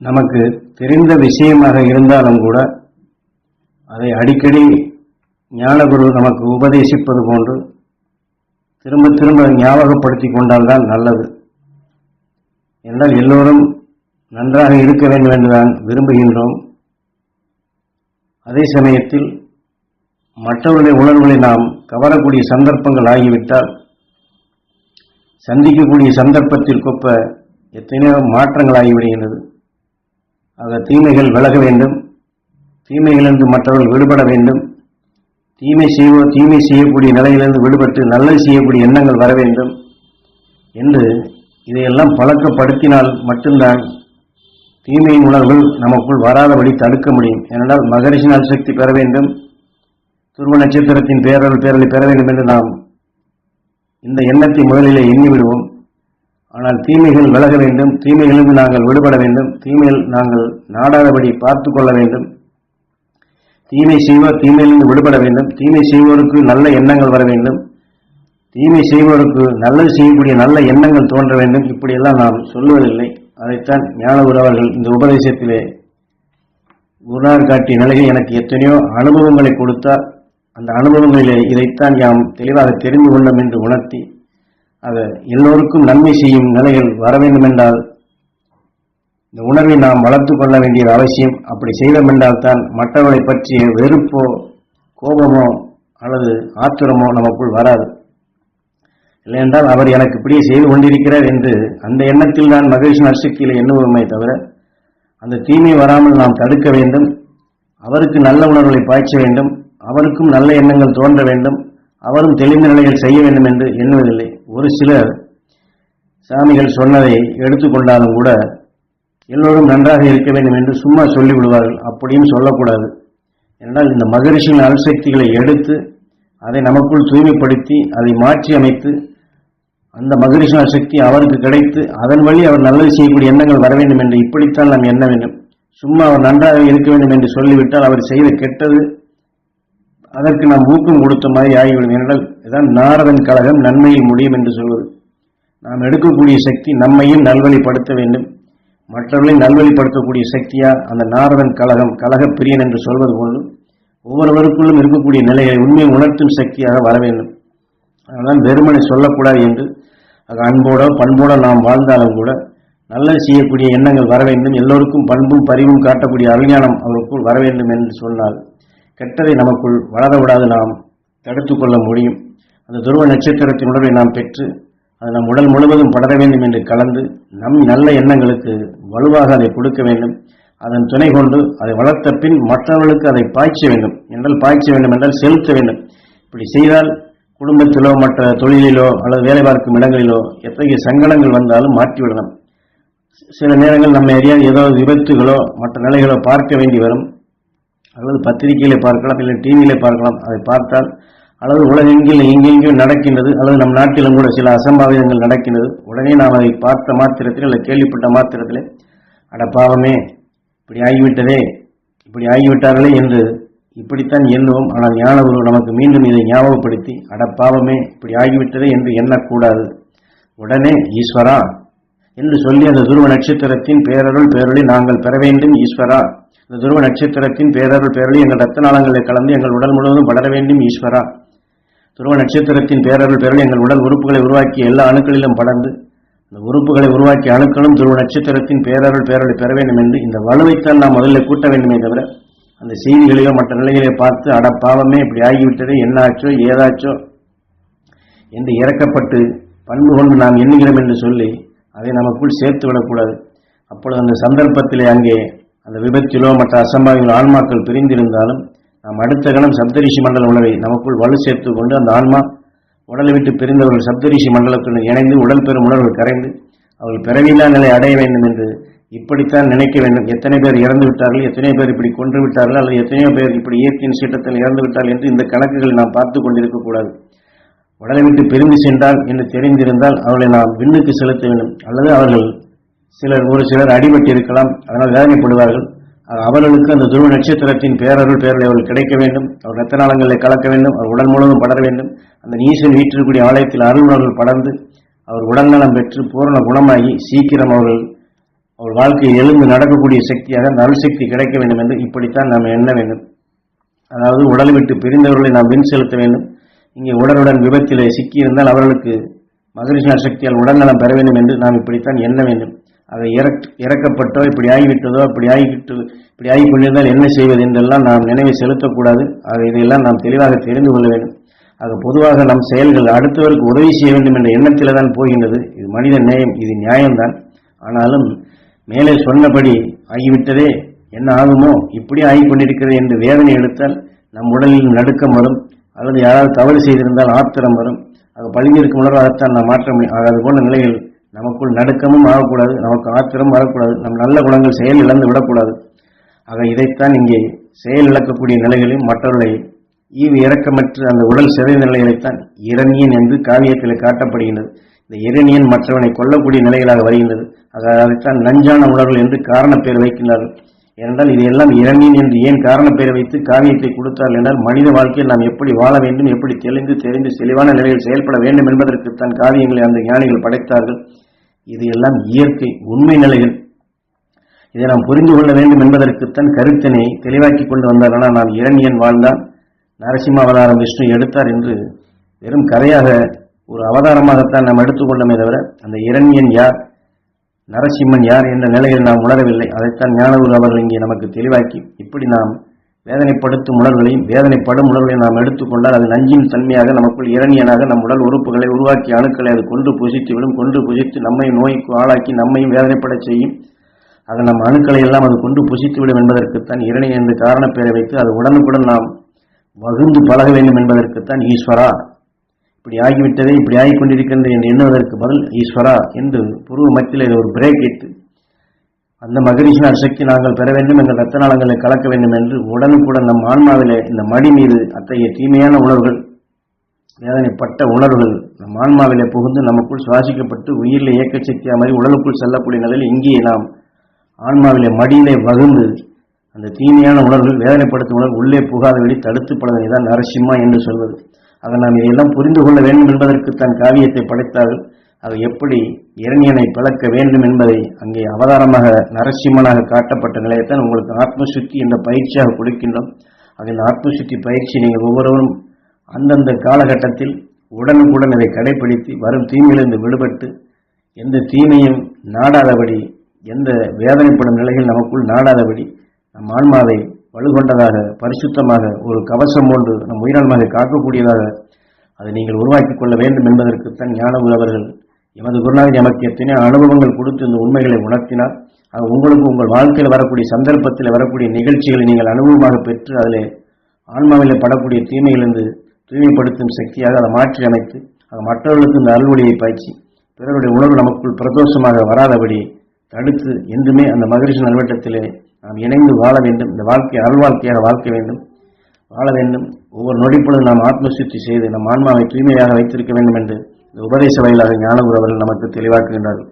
நமக்கு தெரிந்த விஷயமாக இருந்தாலும் கூட அதை அடிக்கடி ஞானகுரு நமக்கு உபதேசிப்பது போன்று திரும்ப திரும்ப ஞாபகப்படுத்தி கொண்டால்தான் நல்லது. என்றால் எல்லோரும் நன்றாக இருக்க வேண்டும் என்றுதான் விரும்புகின்றோம். அதே சமயத்தில் மற்றவருடைய உணர்வுகளை நாம் கவரக்கூடிய சந்தர்ப்பங்கள் ஆகிவிட்டால் சந்திக்கக்கூடிய சந்தர்ப்பத்திற்கொப்ப எத்தனையோ மாற்றங்கள் ஆகிவிடுகின்றது. ஆக தீமைகள் விலக வேண்டும். தீமைகளிலிருந்து மற்றவர்கள் விடுபட வேண்டும். தீமை செய்வோ தீமை செய்யக்கூடிய நிலையிலிருந்து விடுபட்டு நல்லது செய்யக்கூடிய எண்ணங்கள் வர வேண்டும். என்று இதையெல்லாம் பழக்கப்படுத்தினால் மட்டும்தான் தீமையின் உணர்வுகள் நமக்குள் வராதபடி தடுக்க முடியும். ஏனென்றால் மகரிஷி சக்தி பெற வேண்டும். துருவ நட்சத்திரத்தின் பேரல் பேரலை பெற வேண்டும் என்று நாம் இந்த எண்ணத்தை முதலிலே எண்ணி விடுவோம். ஆனால் தீமைகள் விலக வேண்டும் தீமைகளிலிருந்து நாங்கள் விடுபட வேண்டும் தீமையில் நாங்கள் நாடாதபடி பார்த்து கொள்ள வேண்டும். தீமை செய்வோர் தீமையிலிருந்து விடுபட வேண்டும். தீமை செய்வோருக்கு நல்ல எண்ணங்கள் வர வேண்டும். தீமை செய்வோருக்கு நல்லது செய்யக்கூடிய நல்ல எண்ணங்கள் தோன்ற வேண்டும். இப்படியெல்லாம் நாம் சொல்லுவதில்லை அதைத்தான் ஞான அவர்கள் இந்த உபதேசத்திலே குருநார் காட்டிய நிலையில் எனக்கு எத்தனையோ அனுபவங்களை கொடுத்தார். அந்த அனுபவங்களிலே இதைத்தான் யாம் தெளிவாக தெரிந்து கொண்டோம் என்று உணர்த்தி அதை எல்லோருக்கும் நன்மை செய்யும் நிலைகள் வர வேண்டும் என்றால் இந்த உணர்வை நாம் வளர்த்து கொள்ள வேண்டியது அவசியம். அப்படி செய்தோம் என்றால் தான் மற்றவர்களை பற்றிய வெறுப்போ கோபமோ அல்லது ஆத்திரமோ நமக்குள் வராது. இல்லையென்றால் அவர் எனக்கு இப்படியே செய்து கொண்டிருக்கிறார் என்று அந்த எண்ணத்தில் தான் மகேஷ் நர்சக்தியில் எண்ணுவோமே தவிர அந்த தீமை வராமல் நாம் தடுக்க வேண்டும். அவருக்கு நல்ல உணர்வுகளை பாய்ச்ச வேண்டும். அவருக்கும் நல்ல எண்ணங்கள் தோன்ற வேண்டும். அவரும் தெளிந்த நிலையில் செய்ய வேண்டும் என்று எண்ணுவதில்லை. ஒரு சிலர் சாமிகள் சொன்னதை எடுத்துக்கொண்டாலும் கூட எல்லோரும் நன்றாக இருக்க வேண்டும் என்று சும்மா சொல்லி விடுவார்கள் அப்படியும் சொல்லக்கூடாது. என்றால் இந்த மகரிஷியின் அல்சக்திகளை எடுத்து அதை நமக்குள் தூய்மைப்படுத்தி அதை மாற்றி அமைத்து அந்த மகரிஷின சக்தி அவருக்கு கிடைத்து அதன் வழி அவர் நல்லது செய்யக்கூடிய எண்ணங்கள் வர வேண்டும் என்று இப்படித்தான் நாம் எண்ண வேண்டும். சும்மா அவர் நன்றாக இருக்க வேண்டும் என்று சொல்லிவிட்டால் அவர் செய்த கெட்டது அதற்கு நாம் ஊக்கம் கொடுத்த மாதிரி ஆகிவிடும். என்றால் இதான் நாரதன் கழகம் நன்மையில் முடியும் என்று சொல்வது. நாம் எடுக்கக்கூடிய சக்தி நம்மையும் நல்வழிப்படுத்த வேண்டும். மற்றவர்களை நல்வழிப்படுத்தக்கூடிய சக்தியா அந்த நாரதன் கழகம் கழக பிரியன் என்று சொல்வது போலும் ஒவ்வொருவருக்குள்ளும் இருக்கக்கூடிய நிலையை உண்மையை உணர்த்தும் சக்தியாக வர வேண்டும். அதனால் வெறுமனை சொல்லக்கூடாது என்று அது அன்போட பண்போட நாம் வாழ்ந்தாலும் கூட நல்லது செய்யக்கூடிய எண்ணங்கள் வர வேண்டும். எல்லோருக்கும் பண்பும் பரிவும் காட்டக்கூடிய அவிஞானம் அவருக்குள் வர வேண்டும் என்று சொன்னால் கெட்டதை நமக்குள் வளர விடாது நாம் தடுத்து கொள்ள முடியும். அந்த துருவ நட்சத்திரத்தின் உணர்வை நாம் பெற்று அது நம் உடல் முழுவதும் படர வேண்டும் என்று கலந்து நம் நல்ல எண்ணங்களுக்கு வலுவாக அதை கொடுக்க வேண்டும். அதன் துணை கொண்டு அதை வளர்த்த பின் மற்றவர்களுக்கு அதை பாய்ச்ச வேண்டும். என்றால் பாய்ச்ச வேண்டும் என்றால் செலுத்த வேண்டும். இப்படி செய்தால் குடும்பத்திலோ மற்ற தொழிலிலோ அல்லது வேலை பார்க்கும் இடங்களிலோ எத்தகைய சங்கடங்கள் வந்தாலும் மாற்றிவிடலாம். சில நேரங்கள் நம்ம ஏரியாவில் ஏதாவது விபத்துகளோ மற்ற நிலைகளோ பார்க்க வேண்டி வரும். அல்லது பத்திரிகையிலே பார்க்கலாம் இல்லை டிவியிலே பார்க்கலாம். அதை பார்த்தால் அல்லது உலகெங்கில் எங்கெங்கேயும் நடக்கின்றது அல்லது நம் நாட்டிலும் கூட சில அசம்பாவிதங்கள் நடக்கின்றது. உடனே நாம் அதை பார்த்த மாத்திரத்தில் இல்லை கேள்விப்பட்ட மாத்திரத்திலே அட பாவமே இப்படி ஆகிவிட்டதே இப்படி ஆகிவிட்டார்களே என்று இப்படித்தான் எண்ணுவோம். ஆனால் ஞானகுரு நமக்கு மீண்டும் இதை ஞாபகப்படுத்தி அட பாவமே இப்படி ஆகிவிட்டதே என்று எண்ணக்கூடாது. உடனே ஈஸ்வரா என்று சொல்லி அந்த துருவ நட்சத்திரத்தின் பேரருள் பேரொளி நாங்கள் பெற வேண்டும் ஈஸ்வரா. இந்த துருவ நட்சத்திரத்தின் பேரருள் பேரொளி எங்கள் ரத்த நாளங்களை கலந்து எங்கள் உடல் முழுவதும் படர வேண்டும் ஈஸ்வரா. துருவ நட்சத்திரத்தின் பேரருள் பேரொளி எங்கள் உடல் உறுப்புகளை உருவாக்கி எல்லா அணுக்களிலும் படர்ந்து இந்த உறுப்புகளை உருவாக்கிய அணுக்களும் துருவ நட்சத்திரத்தின் பேரருள் பேரொளி பெற வேண்டும் என்று இந்த வலுவைத்தான் நாம் முதல்ல கூட்ட வேண்டுமே தவிர அந்த செய்திகளையோ மற்ற நிலைகளையோ பார்த்து அட பாவமே இப்படி ஆகிவிட்டது என்னாச்சோ ஏதாச்சோ என்று இறக்கப்பட்டு பண்பு கொண்டு நாம் எண்ணுகிறோம் என்று சொல்லி அதை நமக்குள் சேர்த்து விடக்கூடாது அப்பொழுது அந்த சந்தர்ப்பத்திலே அங்கே அந்த விபத்திலோ மற்ற அசம்பாவிகள் ஆன்மாக்கள் பிரிந்திருந்தாலும் நாம் அடுத்த கணம் சப்தரிஷி மண்டல உணவை நமக்குள் வலு சேர்த்து கொண்டு அந்த ஆன்மா உடலை விட்டு பிரிந்தவர்கள் சப்தரிஷி மண்டலத்துடன் இணைந்து உடல் பெறும் உணர்வு கரைந்து அவர்கள் பிறவில்லா நிலை அடைய வேண்டும் என்று இப்படித்தான் நினைக்க வேண்டும். எத்தனை பேர் இறந்து விட்டார்கள் எத்தனை பேர் இப்படி கொன்று விட்டார்கள் அல்லது எத்தனையோ பேர் இப்படி இயற்கையின் சீட்டத்தில் இறந்து விட்டார்கள் என்று இந்த கணக்குகளை நாம் பார்த்து கொண்டிருக்கக்கூடாது உடலை விட்டு பிரிந்து சென்றால் என்று தெரிந்திருந்தால் அவர்களை நாம் விண்ணுக்கு செலுத்த வேண்டும். அல்லது அவர்கள் சிலர் ஒரு சிலர் அடிபட்டு இருக்கலாம் அதனால் வேதனைப்படுவார்கள். அவர்களுக்கு அந்த துருவ நட்சத்திரத்தின் பேரருள் பேரலை அவர்கள் கிடைக்க வேண்டும். அவர் ரத்தநாளங்களை கலக்க வேண்டும். அவர் உடல் முழுவதும் படர வேண்டும். அந்த நீசன் வீற்றிருக்கூடிய ஆலயத்தில் அருள் படர்ந்து அவர் உடல்நலம் பெற்று பூரண குணமாகி சீக்கிரம் அவர்கள் அவர் வாழ்க்கையில் எழுந்து நடக்கக்கூடிய சக்தியாக அந்த அருள் சக்தி கிடைக்க வேண்டும் என்று இப்படித்தான் நாம் எண்ண வேண்டும். அதாவது உடலை விட்டு பிரிந்தவர்களை நாம் வின் செலுத்த வேண்டும். இங்கே உடலுடன் விபத்திலே சிக்கியிருந்தால் அவர்களுக்கு மகரிஷா சக்தியால் உடல்நலம் பெற வேண்டும் என்று நாம் இப்படித்தான் எண்ண வேண்டும். அதை இறக் இறக்கப்பட்டோ இப்படி ஆகிவிட்டதோ இப்படி ஆகிவிட்டு இப்படி ஆகிக் கொண்டிருந்தால் என்ன செய்வது என்றெல்லாம் நாம் நினைவை செலுத்தக்கூடாது. ஆக இதையெல்லாம் நாம் தெளிவாக தெரிந்து கொள்ள வேண்டும். ஆக பொதுவாக நம் செயல்கள் அடுத்தவருக்கு உதவி செய்ய வேண்டும் என்ற எண்ணத்தில் தான் போகின்றது. இது மனித நேயம் இது நியாயம்தான். ஆனாலும் மேலே சொன்னபடி ஆகிவிட்டதே என்ன ஆகுமோ இப்படி ஆகிக் கொண்டிருக்கிறது என்று வேதனை எடுத்தால் நம் உடலில் நடுக்கம் வரும். அல்லது யாராவது தவறு செய்திருந்தால் ஆத்திரம் வரும். அது பழிஞ்சிருக்கும் உணராக அதைத்தான் நான் மாற்ற முடியும். ஆக அது போன்ற நிலையில் நமக்குள் நடுக்கமும் ஆகக்கூடாது. நமக்கு ஆத்திரம் வரக்கூடாது. நம் நல்ல குணங்கள் செயல் இழந்து விடக்கூடாது. ஆக இதைத்தான் இங்கே செயல் இழக்கக்கூடிய நிலைகளில் மற்றவர்களை ஈவு இறக்கமற்ற அந்த உடல் சிதைந்த நிலைகளைத்தான் இரணியன் என்று காவியத்தில் காட்டப்படுகின்றது. இந்த இரணியன் மற்றவனை கொல்லக்கூடிய நிலைகளாக வருகின்றது. அதைத்தான் நஞ்சான உணர்வு என்று காரணப்பேர் வைக்கின்றார்கள். ஏனென்றால் இதையெல்லாம் இரணியன் என்று ஏன் காரணப்பேர் வைத்து காவியத்தை கொடுத்தார்கள் என்றால் மனித வாழ்க்கையில் நாம் எப்படி வாழ வேண்டும் எப்படி தெளிந்து தெரிந்து தெளிவான நிலையில் செயல்பட வேண்டும் என்பதற்குத்தான் காவியங்களை அந்த ஞானிகள் படைத்தார்கள். இது எல்லாம் இயற்கை உண்மை நிலைகள் இதை நாம் புரிந்து கொள்ள வேண்டும் என்பதற்குத்தான் கருத்தினை தெளிவாக்கி கொண்டு வந்தார். ஆனால் நான் இரணியன் வாழ்ந்தான். நரசிம்ம அவதாரம் விஷ்ணு எடுத்தார் என்று வெறும் கதையாக ஒரு அவதாரமாகத்தான் நாம் எடுத்துக்கொள்ளமே தவிர அந்த இரண்யன் யார்? நரசிம்மன் யார் என்ற நிலையில் நாம் உணரவில்லை. அதைத்தான் ஞானகுரு அவர்கள் இங்கே நமக்கு தெளிவாக்கி இப்படி நாம் வேதனைப்படுத்தும் உணர்வுகளையும் வேதனைப்படும் உணர்வுகளையும் நாம் எடுத்துக்கொண்டால் அது நஞ்சின் தன்மையாக நமக்குள் இரணியனாக நம் உடல் உறுப்புகளை உருவாக்கி அணுக்களை அது கொண்டு புசித்து விடும் கொண்டு புசித்து நம்மை நோய்க்கு ஆளாக்கி நம்மையும் வேதனைப்படச் செய்யும். அது நம் அணுக்களை எல்லாம் அது கொண்டு புசித்துவிடும் என்பதற்குத்தான் இரணி என்று காரணப்பேரை வைத்து அது உடனுக்குடன் நாம் வகுந்து பழக வேண்டும் என்பதற்குத்தான் ஈஸ்வரா இப்படி ஆகிவிட்டதே இப்படி ஆகிக் கொண்டிருக்கின்றது என்று எண்ணுவதற்கு பதில் ஈஸ்வரா என்று புருவ மத்தியில் ஒரு பிரேக் இட்டு அந்த மகரிஷினார் சக்தி நாங்கள் பெற வேண்டும் எங்கள் ரத்த நாளங்களை கலக்க வேண்டும் என்று உடனுக்குடன் நம் ஆன்மாவிலே இந்த மடி மீது அத்தகைய தீமையான உணர்வுகள் வேதனைப்பட்ட உணர்வுகள் நம் ஆன்மாவிலே புகுந்து நமக்குள் சுவாசிக்கப்பட்டு உயிரில் இயக்க சக்தியாக மாதிரி உடலுக்குள் செல்லக்கூடிய நிலையில் இங்கே நாம் ஆன்மாவிலே மடியிலே வகுந்து அந்த தீமையான உணர்வுகள் வேதனைப்படுத்தும் உணர்வு உள்ளே புகாதபடி தடுத்து படுவதை தான் நரசிம்மா என்று சொல்வது. அதை நாம் இதையெல்லாம் புரிந்து கொள்ள வேண்டும் என்பதற்கு தன் காவியத்தை படைத்தார்கள் அது எப்படி இரணியனை பிளக்க வேண்டும் என்பதை அங்கே அவதாரமாக நரசிம்மனாக காட்டப்பட்ட நிலையத்தான் உங்களுக்கு ஆத்மசுத்தி என்ற பயிற்சியாக கொடுக்கின்றோம். அது இந்த ஆத்மசுத்தி பயிற்சி நீங்கள் ஒவ்வொருவரும் அந்தந்த காலகட்டத்தில் உடனுக்குடன் இதை கடைபிடித்து வரும் தீமையிலிருந்து விடுபட்டு எந்த தீமையும் நாடாதபடி எந்த வேதனைப்படும் நிலையில் நமக்குள் நாடாதபடி நம் ஆன்மாவை வலுகொண்டதாக பரிசுத்தமாக ஒரு கவசம் போன்று நம் உயிரான்மாவை காக்கக்கூடியதாக அதை நீங்கள் உருவாக்கிக் கொள்ள வேண்டும் என்பதற்குத்தான் ஞான அவர்கள் எமது குருநாதர் எமக்கு எத்தனை அனுபவங்கள் கொடுத்து இந்த உண்மைகளை உணர்த்தினார். அது உங்களுக்கு உங்கள் வாழ்க்கையில் வரக்கூடிய சந்தர்ப்பத்தில் வரக்கூடிய நிகழ்ச்சிகளை நீங்கள் அனுபவமாக பெற்று அதில் ஆன்மாவில் படக்கூடிய தீமையிலிருந்து தூய்மைப்படுத்தும் சக்தியாக அதை மாற்றி அமைத்து அது மற்றவர்களுக்கு இந்த அல்வொழியை பாய்ச்சி பிறருடைய உணர்வு நமக்குள் பிரதோஷமாக வராதபடி தடுத்து என்றுமே அந்த மகரிஷி நல்வட்டத்திலே நாம் இணைந்து வாழ வேண்டும். இந்த வாழ்க்கை அருள் வாழ்க்கையாக வாழ்க்க வேண்டும். வாழ வேண்டும். ஒவ்வொரு நொடிப்பொழுது நாம் ஆத்மசுத்தி செய்து நம் ஆன்மாவை தூய்மையாக வைத்திருக்க வேண்டும் என்று இந்த உபதேச வாயிலாக ஞானகுரு அவர்கள் நமக்கு தெளிவாக்குகின்றார்கள்.